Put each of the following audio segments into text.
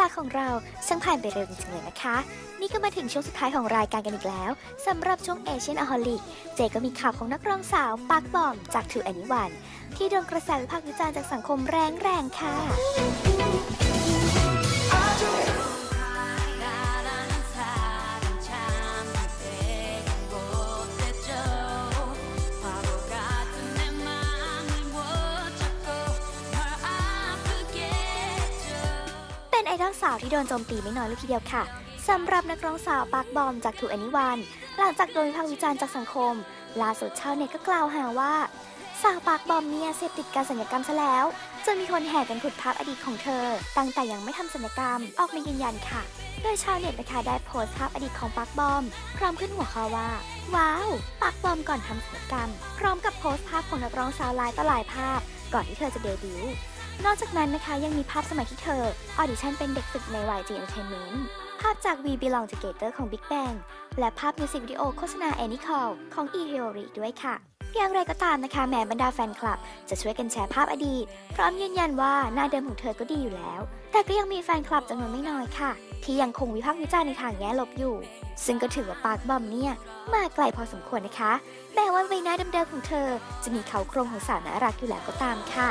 ลาของเราช่างผ่านไปเร็วจริงๆเลยนะคะ นี่ก็มาถึงช่วงสุดท้ายของรายการกันอีกแล้วสำหรับช่วงเอเชียนอฮอลิกเจก็มีข่าวของนักร้องสาวปาร์คบอมจากทูแอนิวันที่โดนกระแสวิพากษ์วิจารณ์จากสังคมแรงๆค่ะาวที่โดนโจมตีไม่น้อยเลยทีเดียวค่ะสำหรับนักร้องสาวปาร์คบอมจากทูแอนิวันหลังจากโดนวิพากษ์วิจารณ์จากสังคมล่าสุดชาวเน็ตก็กล่าวหาว่า สาวปาร์คบอมเนี่ยเสพติดการสัญญกรรมซะแล้วจนมีคนแห่กันขุดภาพอดีตของเธอ ตั้งแต่ยังไม่ทำสัญญกรรมออกมายืนยันค่ะโดยชาวเน็ตนะคะได้โพสต์ภาพอดีตของปาร์คบอม พร้อมขึ้นหัวข้อว่า ว้าวปาร์คบอมก่อนทำสัญญกรรม พร้อมกับโพสต์ภาพของนักร้องสาวลายต่อลายภาพ ก่อนที่เธอจะเดบิวต์ นอกจากนั้นนะคะยังมีภาพสมัยที่เธอ ออดิชั่นเป็นเด็กฝึกใน YG Entertainment ภาพจาก We Belong Together ของ Big Bang และภาพมิวสิกวิดีโอโฆษณา Any Call ของ e h e o r i ด้วยค่ะอย่างไรก็ตามนะคะ แม้บรรดาแฟนคลับ จะช่วยกันแชร์ภาพอดีต พร้อมยืนยันว่าหน้าเดิมของเธอก็ดีอยู่แล้ว แต่ก็ยังมีแฟนคลับจำนวนไม่น้อยค่ะ ที่ยังคงวิพากษ์วิจารณ์ในทางแง่ลบอยู่ ซึ่งก็ถือว่าปาร์คบอมเนี่ย มาไกลพอสมควรนะคะ แม้ว่าใบหน้าเดิมๆของเธอ จะมีเขาโครงของสาวน่ารักอยู่แล้วก็ตามค่ะ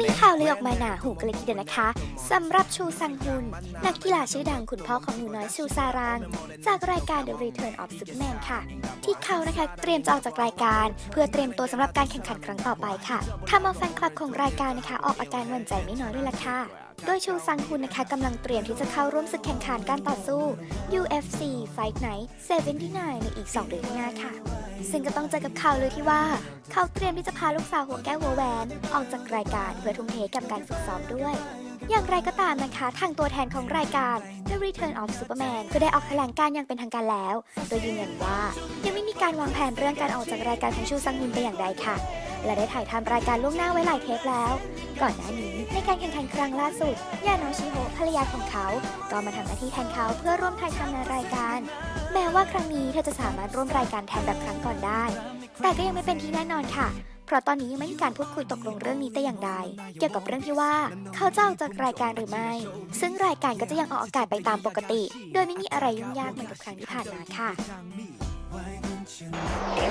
มี.ข่าวเลืออกมาหนาหูกันเลยทีเดียวนะคะสำหรับชูซังฮุน นักกีฬาชื่อดังคุณพ่อของหนูน้อยชูซาราง จากรายการ The Return of Superman ค่ะ ที่เขานะคะเตรียมจะออกจากรายการ เพื่อเตรียมตัวสำหรับการแข่งขันครั้งต่อไปค่ะทำเอาแฟนคลับของรายการนะคะ ออกอาการหวั่นใจไม่น้อยเลยล่ะค่ะ โดยชูซังฮุนนะคะกำลังเตรียมที่จะเข้าร่วมศึกแข่งขันการต่อสู้ UFC Fight Night 79 ในอีก 2 เดือนข้างหน้าค่ะ ซึ่งก็ต้องเจอกับข่าวเลือที่ว่า เขาเตรียมที่จะพาลูกสาวหัวแก้วหัวแหวน ออกจากรายการเพื่อทุ่มเทกับการฝึกซ้อมด้วย อย่างไรก็ตามนะคะ ทางตัวแทนของรายการ The Return of Superman ก็ได้ออกแถลงการอย่างเป็นทางการแล้ว โดยยืนยันว่า ยังไม่มีการวางแผนเรื่องการออกจากรายการของชูซังมินแต่อย่างใดค่ะ และได้ถ่ายทำรายการล่วงหน้าไว้หลายเทปแล้ว ก่อนหน้านี้ในการแข่งขันครั้งล่าสุด ยาโนชิโฮภรรยาของเขา ก็มาทำหน้าที่แทนเขาเพื่อร่วมถ่ายทำในรายการ แม้ว่าครั้งนี้เธอจะสามารถร่วมรายการแทนแบบครั้งก่อนได้ แต่ก็ยังไม่เป็นที่แน่นอนค่ะ เพราะตอนนี้ยังไม่มีการพูดคุยตกลงเรื่องนี้แต่อย่างใด เกี่ยวกับเรื่องที่ว่า เขาจะออกจากรายการหรือไม่ ซึ่งรายการก็จะยังออกอากาศไปตามปกติ โดยไม่มีอะไรยุ่งยากเหมือนกับครั้งที่ผ่านมาค่ะ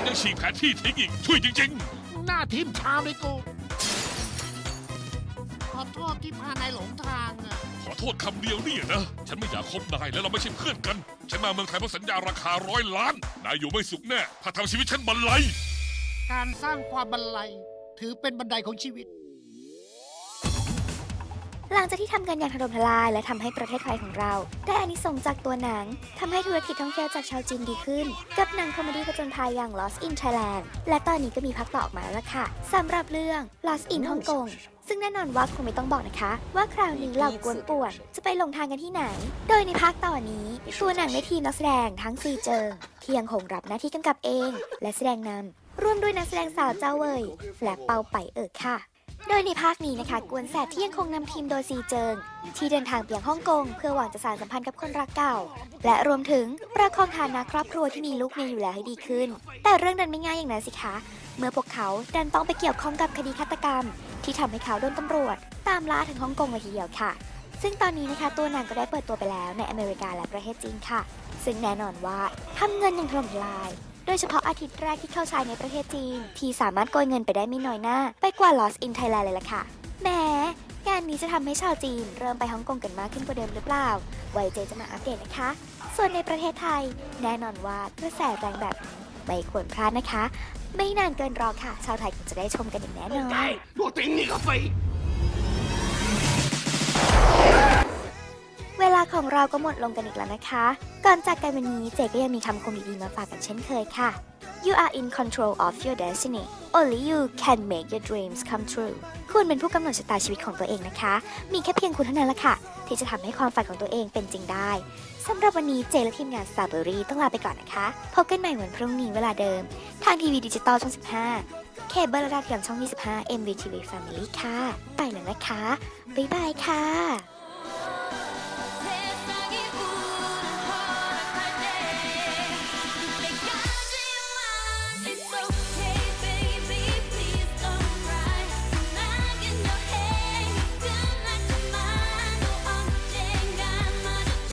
ยังฉีกแผนที่ทิ้งอีกช่วยจริง หน้าทิมชามเลยกู ขอโทษที่พานายหลงทางอะๆขอโทษคำเดียวเนี่ยนะ ฉันไม่อยากคบนายและเราไม่ใช่เพื่อนกัน ฉันมาเมืองไทยเพราะสัญญาราคาร้อยล้าน นายอยู่ไม่สุขแน่ ถ้าทำชีวิตฉันบรรลัยการสร้างความบันไลถือเป็นบันไดของชีวิต หลังจากที่ทำงานอย่างถล่มทลาย และทำให้ประเทศไทยของเรา ได้อานิสงจากตัวหนังทำให้ธุรกิจท่องเที่ยวจากชาวจีนดีขึ้น กับหนังคอมเมดี้ผจญภัยอย่าง Lost in Thailand และตอนนี้ก็มีภาคต่อออกมาแล้วล่ะค่ะสำหรับเรื่อง Lost in ฮ่องกงซึ่งแน่นอนว่าคงไม่ต้องบอกนะคะ ว่าคราวนี้เหล่ากวนป่วนจะไปหลงทางกันที่ไหน โดยในภาคต่อนี้ ตัวหนังในทีมนักแสดงทั้งซีเจิงที่ยังคงรับหน้าที่กำกับเอง และแสดงนำร่วมด้วยนักแสดงสาวเจ้าเวยและเปาไปเอิกค่ะ โดยในภาคนี้นะคะกวนแสบที่ยังคงนำทีมโดยซีเจิง ที่เดินทางไปยังฮ่องกง เพื่อหวังจะสานสัมพันธ์กับคนรักเก่า และรวมถึงประคองฐานะครอบครัวที่มีลูกเมียอยู่แล้วให้ดีขึ้น แต่เรื่องนั้นไม่ง่ายอย่างนั้นสิคะ เมื่อพวกเขาดันต้องไปเกี่ยวข้องกับคดีฆาตกรรม ที่ทำให้เขาโดนตำรวจ ตามล่าถึงฮ่องกงเลยทีเดียวค่ะ ซึ่งตอนนี้นะคะตัวนังก็ได้เปิดตัวไปแล้วในอเมริกาและประเทศจีนค่ะ ซึ่งแน่นอนว่าทำเงินอย่างถล่มทลาย โดยเฉพาะอาทิตย์แรกที่เข้าฉายในประเทศจีน ที่สามารถโกยเงินไปได้ไม่น้อยหน้า ไปกว่า Lost in Thailand เลยล่ะค่ะแหมงานนี้จะทำให้ชาวจีน เริ่มไปฮ่องกงกันมากขึ้นกว่าเดิมหรือเปล่า ไวเจจะมาอัปเดตนะคะ ส่วนในประเทศไทย แน่นอนว่ากระแสแรงแบบนี้ไม่ควรพลาดนะคะ ไม่นานเกินรอค่ะ ชาวไทยคงจะได้ชมกันอย่างแน่นอน ของเราก็หมดลงกันอีกแล้วนะคะ ก่อนจากกันวันนี้เจก็ยังมีคำคมดีๆมาฝากกันเช่นเคยค่ะ You are in control of your destiny Only you can make your dreams come true คุณเป็นผู้กำหนดชะตาชีวิตของตัวเองนะคะ มีแค่เพียงคุณเท่านั้นละค่ะ ที่จะทำให้ความฝันของตัวเองเป็นจริงได้สำหรับวันนี้เจและทีมงาน s t r a w b e r r y ต้องลาไปก่อนนะคะ พบกันใหม่วันพรุ่งนี้เวลาเดิม ทางทีวีดิจิตอลช่อง 15 เคเบิลและดาเทียมช่อง 25 MVTV Family ค่ะ ไปแล้วนะคะ บ๊ายบายค่ะ